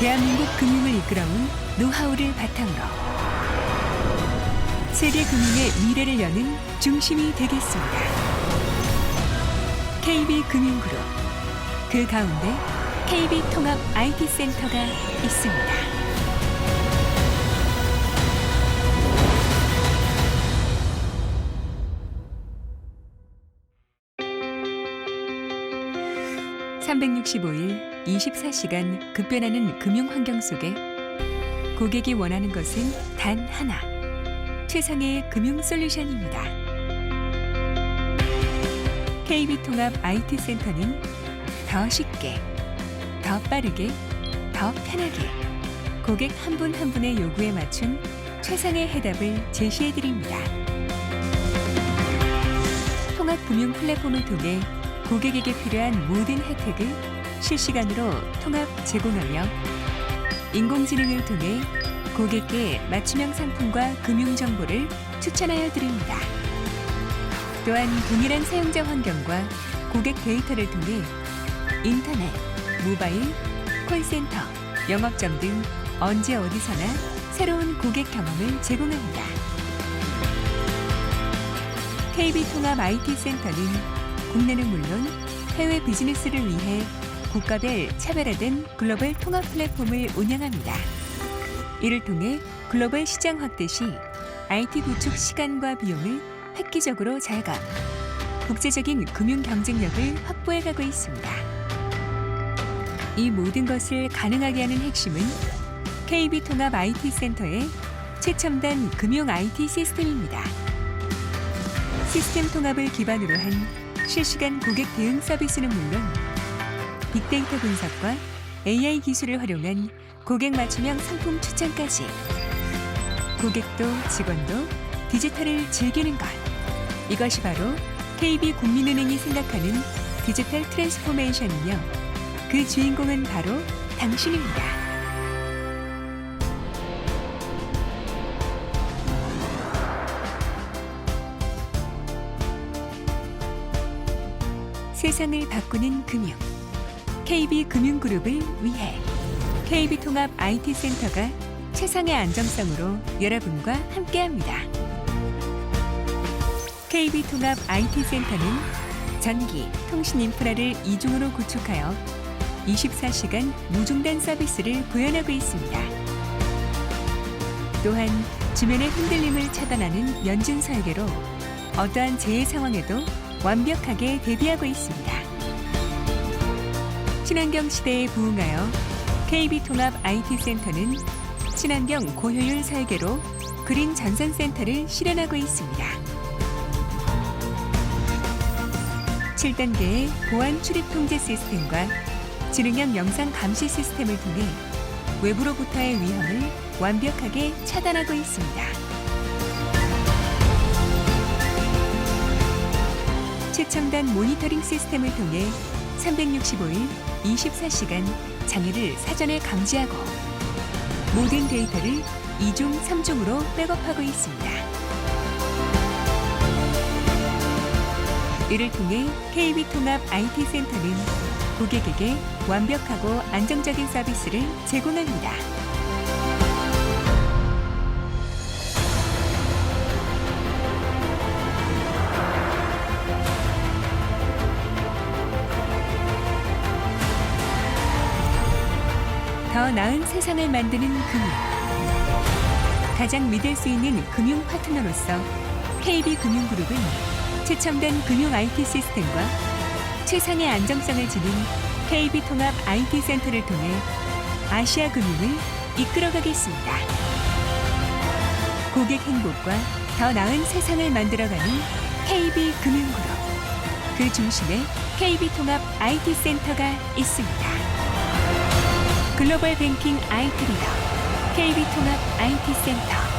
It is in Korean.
대한민국 금융을 이끌어온 노하우를 바탕으로 세계 금융의 미래를 여는 중심이 되겠습니다. KB금융그룹 그 가운데 KB통합 IT센터가 있습니다. (365일) (24시간) 급변하는 금융 환경 속에 고객이 원하는 것은 단 하나 최상의 금융 솔루션입니다. KB통합 IT센터는 더 쉽게, 더 빠르게, 더 편하게 고객 한 분 한 분의 요구에 맞춘 최상의 해답을 제시해 드립니다. 통합 금융 플랫폼을 통해 고객에게 필요한 모든 혜택을 실시간으로 통합 제공하며 인공지능을 통해 고객께 맞춤형 상품과 금융 정보를 추천하여 드립니다. 또한 동일한 사용자 환경과 고객 데이터를 통해 인터넷, 모바일, 콜센터, 영업점 등 언제 어디서나 새로운 고객 경험을 제공합니다. KB통합 IT센터는 국내는 물론 해외 비즈니스를 위해 국가별 차별화된 글로벌 통합 플랫폼을 운영합니다. 이를 통해 글로벌 시장 확대 시 IT 구축 시간과 비용을 획기적으로 절감, 국제적인 금융 경쟁력을 확보해 가고 있습니다. 이 모든 것을 가능하게 하는 핵심은 KB 통합 IT 센터의 최첨단 금융 IT 시스템입니다. 시스템 통합을 기반으로 한 실시간 고객 대응 서비스는 물론 빅데이터 분석과 AI 기술을 활용한 고객 맞춤형 상품 추천까지. 고객도 직원도 디지털을 즐기는 것. 이것이 바로 KB국민은행이 생각하는 디지털 트랜스포메이션이며 그 주인공은 바로 당신입니다. 세상을 바꾸는 금융 KB금융그룹을 위해 KB통합 IT센터가 최상의 안정성으로 여러분과 함께합니다. KB통합 IT센터는 전기, 통신 인프라를 이중으로 구축하여 24시간 무중단 서비스를 구현하고 있습니다. 또한 주변의 흔들림을 차단하는 연진 설계로 어떠한 재해 상황에도 완벽하게 대비하고 있습니다. 친환경 시대에 부응하여 KB통합 IT센터는 친환경 고효율 설계로 그린 전산센터를 실현하고 있습니다. 7단계의 보안 출입 통제 시스템과 지능형 영상 감시 시스템을 통해 외부로부터의 위험을 완벽하게 차단하고 있습니다. 최첨단 모니터링 시스템을 통해 365일 24시간 장애를 사전에 감지하고 모든 데이터를 2중, 3중으로 백업하고 있습니다. 이를 통해 KB통합 IT센터는 고객에게 완벽하고 안정적인 서비스를 제공합니다. 더 나은 세상을 만드는 금융. 가장 믿을 수 있는 금융 파트너로서 KB금융그룹은 최첨단 금융 IT 시스템과 최상의 안정성을 지닌 KB통합 IT 센터를 통해 아시아 금융을 이끌어가겠습니다. 고객 행복과 더 나은 세상을 만들어가는 KB금융그룹. 그 중심에 KB통합 IT 센터가 있습니다. 글로벌 뱅킹 IT 리더 KB통합 IT 센터